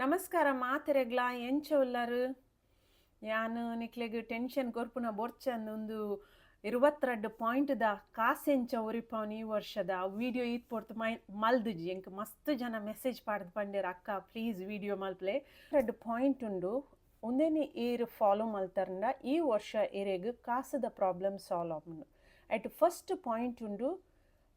ನಮಸ್ಕಾರ, ಮಾತೆರೆಗ್ಲ ಎಂಚ ಉಲ್ಲಾರು? ಯಾನು ನಿಕ್ಲೆಗ್ ಟೆನ್ಷನ್ ಕೊರ್ಪುನ ಬೊರ್ಚಂದ್ ಒಂದು ಇರುವತ್ತೆರಡು ಪಾಯಿಂಟ್ದ ಕಾಸೆಂಚ ಉರಿಪವನ್ ಈ ವರ್ಷದ? ವಿಡಿಯೋ ಈತ್ ಪೊರ್ತು ಮೈ ಮಲ್ದುಜಿ, ಎಂಕ್ ಮಸ್ತ್ ಜನ ಮೆಸೇಜ್ ಪಾಡ್ದು ಪಂಡೇರ್ ಅಕ್ಕ ಪ್ಲೀಸ್ ವಿಡಿಯೋ ಮಲ್ಪ್ಲೆ. ಎರಡು ಪಾಯಿಂಟ್ ಉಂಡು ಒಂದೇನೆ ಏರ್ ಫಾಲೋ ಮಲ್ತಾರಂಡ ಈ ವರ್ಷ ಏರೆಗ್ ಕಾಸದ ಪ್ರಾಬ್ಲಮ್ ಸಾಲ್ವ್ ಆಪುಂಡು. ಅಟ್ ಫಸ್ಟ್ ಪಾಯಿಂಟ್ ಉಂಡು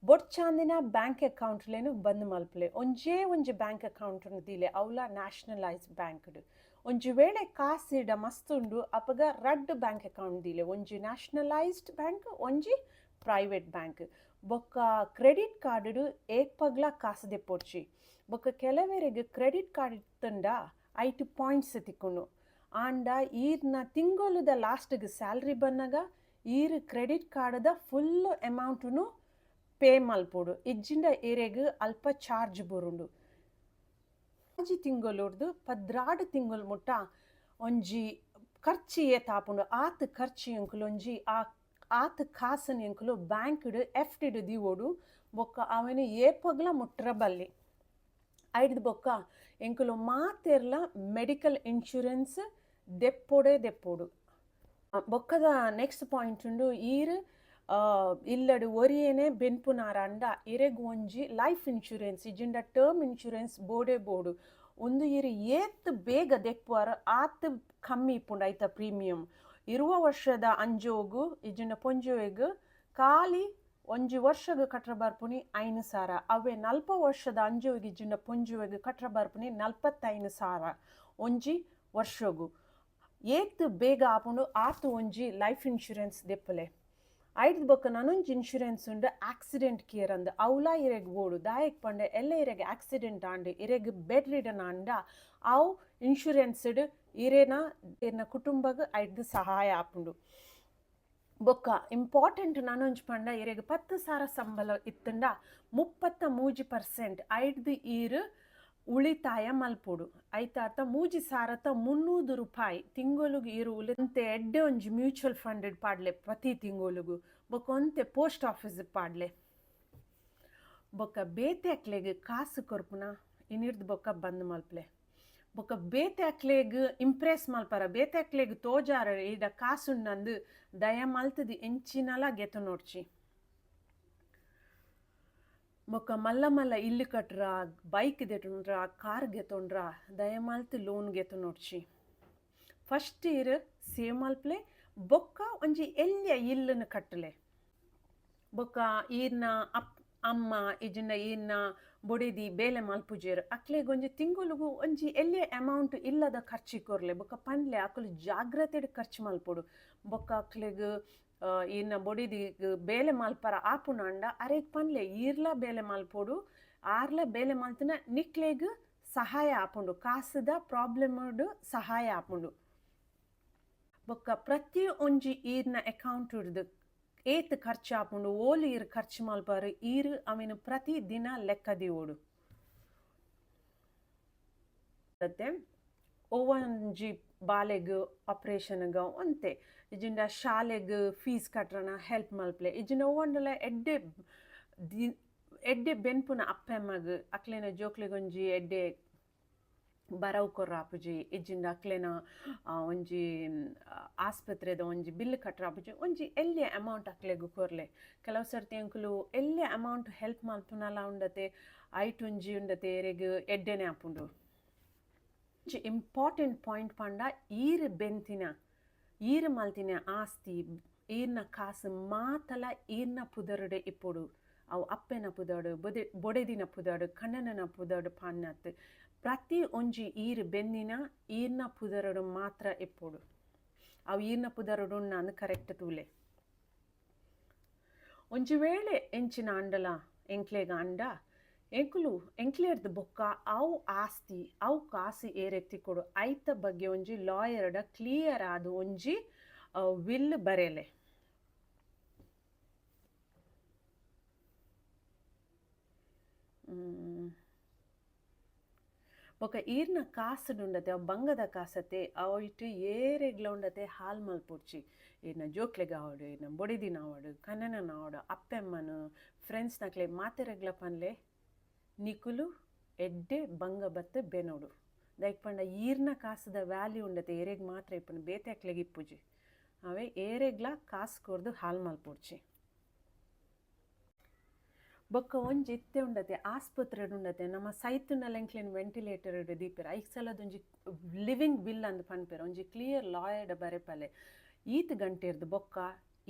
ಬೊಡ್ಚಾಂದಿನ ಬ್ಯಾಂಕ್ ಅಕೌಂಟ್ಲೇನು ಬಂದ್ ಮಲ್ಪಲೆ. ಒಂಜೇ ಒಂಜಿ ಬ್ಯಾಂಕ್ ಅಕೌಂಟ್ ದಿಲೆ ನ್ಯಾಷನಲೈಸ್ಡ್ ನ್ಯಾಷನಲೈಸ್ ಬ್ಯಾಂಕ್ಡ್ ಒಂಜಿ ವೇಳೆ ಕಾಸಿಡ ಮಸ್ತುಂಡು, ಅಪಗ ರಡ್ ಬ್ಯಾಂಕ್ ಅಕೌಂಟ್ ದಿಲೆ. ಒಂಜಿ ನ್ಯಾಷನಲೈಸ್ಡ್ ಬ್ಯಾಂಕ್, ಒಂಜಿ ಪ್ರೈವೇಟ್ ಬ್ಯಾಂಕ್. ಬೊಕ್ಕ ಕ್ರೆಡಿಟ್ ಕಾರ್ಡ್ ಏಕ್ಪಗ್ಲ ಕಾಸು ದೆಪ್ಪೊಡ್ಚಿ ಬೊಕ್ಕ ಕೆಲವೆರೆಗ್ ಕ್ರೆಡಿಟ್ ಕಾರ್ಡ್ ಇತ್ತಂಡ ಐಟ್ ಪಾಯಿಂಟ್ಸ್ ತಿಕ್ಕುಂಡು ಆಂಡ ಈರ್ನ ತಿಂಗೊಲುದ ಲಾಸ್ಟ್ಗೆ ಸ್ಯಾಲ್ರಿ ಬನ್ನಗ ಈರ್ ಕ್ರೆಡಿಟ್ ಕಾರ್ಡ್ದ ಫುಲ್ ಅಮೌಂಟುನು ಪೇ ಮಲ್ಪೊಡು ಇಜ್ಜಿಂಡ ಎರೆಗ್ ಅಲ್ಪ ಚಾರ್ಜ್ ಬರುಂಡು ಆಜಿ ತಿಂಗೊಲುಡ್ದು ಪದ್ರಾಡ್ ತಿಂಗೊಲ್ ಮುಟ್ಟ ಒಂಜಿ ಖರ್ಚು ಏತಾಪುಂಡು ಆತ್ ಖರ್ಚು ಎಂಕುಲು ಒಂಜಿ ಆ ಆತ್ ಕಾಸನ್ ಎಂಕುಲು ಬ್ಯಾಂಕ್ಡ್ ಎಫ್ಟಿಡ್ ದಿವೋಡು ಬೊಕ್ಕ ಅವನು ಏಪಗ್ಲ ಮುಟ್ರ ಬಲ್ಲಿ ಐಡ್ದು ಬೊಕ್ಕ ಎಂಕುಲು ಮಾತೆರ್ಲ ಮೆಡಿಕಲ್ ಇನ್ಶೂರೆನ್ಸ್ ದೆಪ್ಪೊಡೆ ದೆಪ್ಪೊಡು ಬೊಕ್ಕದ ನೆಕ್ಸ್ಟ್ ಪಾಯಿಂಟ್ ಉಂಡು ಈರ್ ಆ, ಇಲ್ಲಡು ಒರಿಯೇನೆ ಬೆನ್ಪುನಾರ ಅಂಡ ಇರೆಗ್ ಒಂಜಿ ಲೈಫ್ ಇನ್ಶೂರೆನ್ಸ್ ಇಜಿಂಡ ಟರ್ಮ್ ಇನ್ಶೂರೆನ್ಸ್ ಬೋಡೆ ಬೋಡು. ಒಂದು ಇರಿ ಏತ್ ಬೇಗ ದೆಪ್ಪುವಾರ ಆತ್ ಕಮ್ಮಿ ಇಪ್ಪುಂಡು ಐತ ಪ್ರೀಮಿಯಂ ಇರುವ ವರ್ಷದ ಅಂಜೋಗು, ಇಜಿಂಡ ಪೊಂಜೋಗ ಖಾಲಿ ಒಂಜಿ ವರ್ಷಗ ಕಟ್ರ ಬರ್ಪುನಿ ಐನು ಸಾರ. ಅವೇ ನಲ್ಪ ವರ್ಷದ ಅಂಜೋಗಿ, ಇಜಿಂಡ ಪೊಂಜುವೆಗ್ ಕಟ್ರ ಬರ್ಪುನಿ ನಲ್ಪತ್ತೈನು ಸಾರ ಒಂಜಿ ವರ್ಷಗು. ಏತ್ ಬೇಗ ಆಪುಂಡು ಆತು ಒಂಜಿ ಲೈಫ್ ಇನ್ಶೂರೆನ್ಸ್ ದೆಪ್ಪಲೆ. ಐದು ಬೊಕ್ಕ ನನೊಂಜಿ ಇನ್ಶೂರೆನ್ಸ್ ಉಂಡು ಆಕ್ಸಿಡೆಂಟ್ ಕೇರ್ ಅಂದ್. ಅವ್ಲ ಇರೆಗ್ ಓಡು. ದಾಯಕ್ ಪಂಡ ಎಲ್ಲ ಇರೆಗ್ ಆಕ್ಸಿಡೆಂಟ್ ಆಂಡ್. ಇರೆಗ್ ಬೆಡ್ ರಿಡನ್ ಆಂಡ. ಅವು ಇನ್ಶೂರೆನ್ಸ್ಡ್ ಇರೇನ, ಇರ್ನ ಕುಟುಂಬಗ್ ಐದು ಸಹಾಯ ಆಪುಂಡು. ಬೊಕ್ಕ ಇಂಪಾರ್ಟೆಂಟ್ ನನೊಂಜಿ ಪಂಡ ಇರೆಗ್ ಪತ್ತು ಸಾರ ಸಂಬಳ ಇತ್ತಂಡ. ಮುಪ್ಪತ್ತ ಮೂಜಿ ಪರ್ಸೆಂಟ್. ಐದು ಈರ್ ಉಳಿತಾಯ ಮಲ್ಪೊಡು. ಐತಾತ ಮೂಜಿ ಸಾರತ ಮುನ್ನೂರು ರೂಪಾಯಿ. ತಿಂಗಳಿಗೆ ಇರು ಉಳಿದಂತೆ ಎಡ್ಡೆ ಒಂಜಿ ಮ್ಯೂಚುವಲ್ ಫಂಡ್ ಪಾಡ್ಲೆ ಪ್ರತಿ ತಿಂಗಳಿಗೂ ಬೊಕ್ಕ ಒಂತೆ ಪೋಸ್ಟ್ ಆಫೀಸ್ ಪಾಡ್ಲೆ. ಬೊಕ್ಕ ಬೇತೆ ಕಾಸು ಕೊರ್ಪುನ? ಇನಿರ್ದು ಬೊಕ್ಕ ಬಂದ್ ಮಲ್ಪಲೆ. ಬೊಕ್ಕ ಬೇತೆ ಅಕ್ಲೆಗ್ ಇಂಪ್ರೆಸ್ ಮಲ್ಪರ. ಬೇತೆ ಅಕ್ಲೆಗ್ ತೋಜಾರ ಈಡ ನಂದು ದಯ ಮಲ್ತದಿ ಎಂಚಿನಲ ಗೆತ ನೋಡ್ಚಿ ಬೊಕ್ಕ ಮಲ್ಲ ಮಲ್ಲ ಇಲ್ಲು ಕಟ್ರ ಬೈಕ್ ದೆಟ್ರ ಕಾರ್ ಗೆತೊಂಡ್ರ ದಯಮಾಲ್ತು ಲೋನ್ ಗೆತ ನೋಡ್ಚಿ. ಫಸ್ಟ್ ಇರ್ ಸೇವ್ ಮಲ್ಪಲೆ ಬೊಕ್ಕ ಒಂಜಿ ಎಲ್ಯ ಇಲ್ಲನ್ನು ಕಟ್ಟಲೆ ಬೊಕ್ಕ ಈರ್ನ ಅಪ್, ಅಮ್ಮ ಇಜಿಂಡ ಈರ್ನ ಬೊಡೆದಿ ಬೇಲೆ ಮಲ್ಪುಜೇರ್ ಅಕ್ಲೆಗ್ ಒಂಜಿ ತಿಂಗಳಿಗೂ ಒಂಜಿ ಎಲ್ಯ ಅಮೌಂಟ್ ಇಲ್ಲದ ಖರ್ಚಿ ಕೊರ್ಲೆ. ಬೊಕ್ಕ ಪಂಡ್ಲೆ ಅಕುಲು ಜಾಗ್ರತೆಡ್ ಖರ್ಚು ಮಲ್ಪೊಡು. ಬೊಕ್ಕ ಅಕ್ಲೆಗ್ ಬೊಡಿದಿ ಬೇಲೆ ಮಲ್ಪರ ಆಪುನಾಂಡ ಅರೆಗ್ ಪನ್ಲೆ ಈರ್ಲ ಬೇಲೆ ಮಲ್ಪೊಡು ಆರ್ಲ ಬೇಲೆ ಮಲ್ತಿನ ನಿಕ್ಲೆಗ್ ಸಹಾಯ ಆಪುಂಡು, ಕಾಸುದ ಪ್ರಾಬ್ಲಮ್ ಸಹಾಯ ಆಪುಂಡು. ಬೊಕ್ಕ ಪ್ರತಿ ಒಂಜಿ ಈರ್ನ ಅಕೌಂಟ್ ಇಡ್ದು ಏತ್ ಖರ್ಚು ಆಪುಂಡು ಓಲಿರ್ ಈರ್ ಖರ್ಚು ಮಲ್ಪರು ಈರ್ ಅವಿನ ಪ್ರತಿ ದಿನ ಲೆಕ್ಕದಿ ಓಡು. ಮತ್ತೆ ಒವ್ವೊಂಜಿ ಬಾಲೆಗ್ ಆಪ್ರೇಷನ್ಗ ಒಂತೆ ಇಜಿಂಡ ಶಾಲೆಗ್ ಫೀಸ್ ಕಟ್ರನ ಹೆಲ್ಪ್ ಮಲ್ಪ್ಲೆ. ಇಜಿಂಡ ಒಂದಲ್ಲ ಎಡ್ಡೆ ದಿ ಎಡ್ಡೆ ಬೆನ್ಪುನ ಅಪ್ಪೆಮ್ಮಗ್ ಅಕ್ಲೇನ ಜೋಕ್ಲೆಗೊಂಜಿ ಎಡ್ಡೆ ಬರವು ಕೊರ್ರಾಪುಜಿ ಇಜ್ಜಿಂದ ಅಕ್ಲೆನ ಒಂಜಿ, ಆಸ್ಪತ್ರೆದ ಒಂಜಿ ಬಿಲ್ ಕಟ್ರಾಪುಜಿ ಒಂಜಿ ಎಲ್ಯ ಅಮೌಂಟ್ ಅಕ್ಲೆಗ್ ಕೊರ್ಲೆ. ಕೆಲವು ಸರ್ತಿ ಅಂಕುಲು ಎಲ್ಯ ಅಮೌಂಟ್ ಹೆಲ್ಪ್ ಮಲ್ಪುನಲ ಉಂಡತೆ ಐಟ್ ಒಂಜಿ ಉಂಡತೆ ಎರೆಗ್ ಎಡ್ಡೆನೆ ಆಪುಂಡು ಒಂಜಿ ಇಂಪಾರ್ಟೆಂಟ್ ಪಾಯಿಂಟ್ ಪಂಡ ಈರ್ ಬೆಂತಿನ ಈರ್ ಮಲ್ತಿನ ಆಸ್ತಿ ಈರ್ನ ಕಾಸು ಮಾತಲ ಈರ್ನ ಪುದರುಡೆ ಇಪ್ಪೊಡು ಅವು ಅಪ್ಪೆನ ಪುದಡು ಬೊದೆ ಬೊಡೆದಿನ ಪುದಡು ಕಣ್ಣನ ಪುದಡು ಪಾನ್ನತ್ ಪ್ರತಿ ಒಂಜಿ ಈರ್ ಬೆನ್ನಿನ ಈರ್ನ ಪುದರಡು ಮಾತ್ರ ಇಪ್ಪೊಡು ಅವು ಈರ್ನ ಪುದರಡು ನಾನು ಕರೆಕ್ಟ್ ತೂಲೆ ಒಂಜಿ ವೇಳೆ ಎಂಚಿನ ಅಂಡಲ ಎಂಕ್ಲೆಗ ಅಂಡ ಎಂಕುಲು, ಎಂಕ್ಲೇರ್ದ ಬೊಕ್ಕ ಅವು ಆಸ್ತಿ, ಅವು ಕಾಸು ಏರೆತ್ತಿ ಕೊಡು. ಐತ ಬಗ್ಗೆ ಒಂಜಿ ಲಾಯರ್ಡ ಕ್ಲಿಯರ್ ಆದ ಒಂಜಿ ವಿಲ್ ಬರೆಯಲೆ ಬೊಕ್ಕ ಬೊಕ ಈರ್ನ ಕಾಸುಡುಂಡತೆ ಅವು ಬಂಗದ ಕಾಸತೆ, ಅವು ಇಟ್ಟು ಏರೆಗ್ಲ ಉಂಡತೆ, ಹಾಲ್ ಮಲ್ಪುಡ್ಚಿ ಈರ್ನ ಜೋಕ್ಲೆಗ ಆವಡು ಈರ್ನ ಬೊಡಿದಿನ ಆವಡು, ಕನ್ನನ ಆವಡು, ಅಪ್ಪೆಮ್ಮನು ಫ್ರೆಂಡ್ಸ್ ನಕ್ಲೆ ಮಾತೆರೆಗ್ಲ ಪನ್ಲೆ ನಿಕುಲು, ಎಡ್ಡೆ ಬಂಗ ಬತ್ತೆ ಬೆನೋಡು. ದೈಕ್ ಪಂಡ ಈರ್ನ ಕಾಸದ ವ್ಯಾಲ್ಯೂ ಉಂಡತೆ, ಏರೆಗ್ ಮಾತ್ರ ಇಪ್ಪುಂಡು ಬೇತೆ ಅಕ್ಲೆಗಿ ಇಪ್ಪುಜಿ. ಅವೇ ಏರೆಗ್ಲ ಕಾಸು ಕೊರ್ದು ಹಾಲ್ ಮಲ್ಪುಡ್ಚಿ ಬೊಕ್ಕ ಒಂಜಿ ಇತ್ತೆ ಉಂಡತೆ ಆಸ್ಪತ್ರೆ ಉಂಡತೆ, ನಮ್ಮ ಸೈತುನ ಎಂಕ್ಲೆನ್ ವೆಂಟಿಲೇಟರ್ ದೀಪೆರ್, ಐಕ್ ಸಲದ ಒಂಜಿ ಲಿವಿಂಗ್ ಬಿಲ್ ಅಂದ್ ಪನ್ಪೆರ್, ಒಂಜಿ ಕ್ಲಿಯರ್ ಲಾಯರ್ಡ್ ಬರೆಪಲೆ ಈತ್ ಗಂಟೆರ್ದು ಬೊಕ್ಕ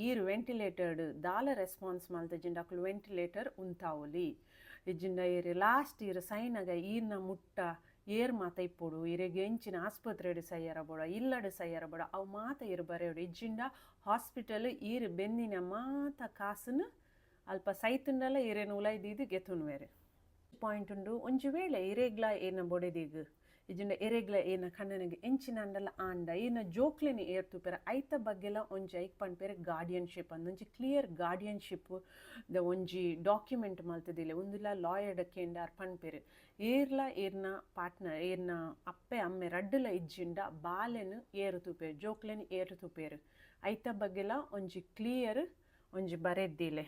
ಈರ್ ವೆಂಟಿಲೇಟರ್ಡ್ ದಾಲ ರೆಸ್ಪಾನ್ಸ್ ಮಲ್ತಜಿಂಡ ಅಕ್ಲು ವೆಂಟಿಲೇಟರ್ ಉಂತಾವುಲಿ. ಇಜ್ಜಿಂಡ ಈರ್ ಲಾಸ್ಟ್ ಈರ್ ಸೈನಗ ಈರ್ನ ಮುಟ್ಟ, ಏರ್ ಮಾತ ಇಪ್ಪೊಡು ಇರೆಗ್ ಎಂಚಿನ ಆಸ್ಪತ್ರೆಡ್ ಸೈಯರ ಬೋಡ, ಇಲ್ಲಡ್ ಸೈಯರ ಬೋಡ, ಅವು ಮಾತ ಇರು ಬರೆಯೋಡು. ಇಜ್ಜಿಂಡ ಹಾಸ್ಪಿಟಲ್ ಈರ್ ಬೆನ್ನಿನ ಮಾತ ಕಾಸುನು ಅಲ್ಪ ಸೈತುಂಡಲ ಇರೇನು ಉಲೈದೀದು ಬೇರೆ ಪಾಯಿಂಟ್ ಉಂಡು, ಒಂಜಿ ವೇಳೆ ಇರೇಗ್ಲ ಏನ ಬೊಡೆದೀಗ್ ಇಜಿಂಡ ಎರೆಗ್ಲ ಏನ ಕಣ್ಣನಿಗೆ ಎಂಚಿನಂಡಲ ಆಂಡ ಏನ ಜೋಕ್ಲೆನಿ ಏರ್ತುಪೆರ ಐತ ಬಗ್ಗೆಲ ಒಂಜಿ ಐಕ್ ಪನ್ಪೆರೆ ಗಾರ್ಡಿಯನ್ಶಿಪ್ ಅಂದ್. ಒಂಜಿ ಕ್ಲಿಯರ್ ಗಾರ್ಡಿಯನ್ಶಿಪ್ ದ ಒಂಜಿ ಡಾಕ್ಯುಮೆಂಟ್ ಮಲ್ತದಿಲ್ಲ ಲಾಯರ್ ಲಾಯರ್ಡ್ ಕೆಂಡಾರ್ ಪನ್ಪೆರೆ ಏರ್ಲ ಏರ್ನ ಪಾರ್ಟ್ನರ್ ಏರ್ನ ಅಪ್ಪೆ, ಅಮ್ಮೆ ರಡ್ಡಲ ಇಜ್ಜಿಂಡ ಬಾಲೆನ್ ಏರು ತುಪೇರು ಜೋಕ್ಲೆನ್ ಏರು ತುಪೇರು ಐತ ಬಗ್ಗೆಲ ಒಂಜಿ ಕ್ಲಿಯರ್ ಒಂಜಿ ಬರೆದ್ದಿಲೆ.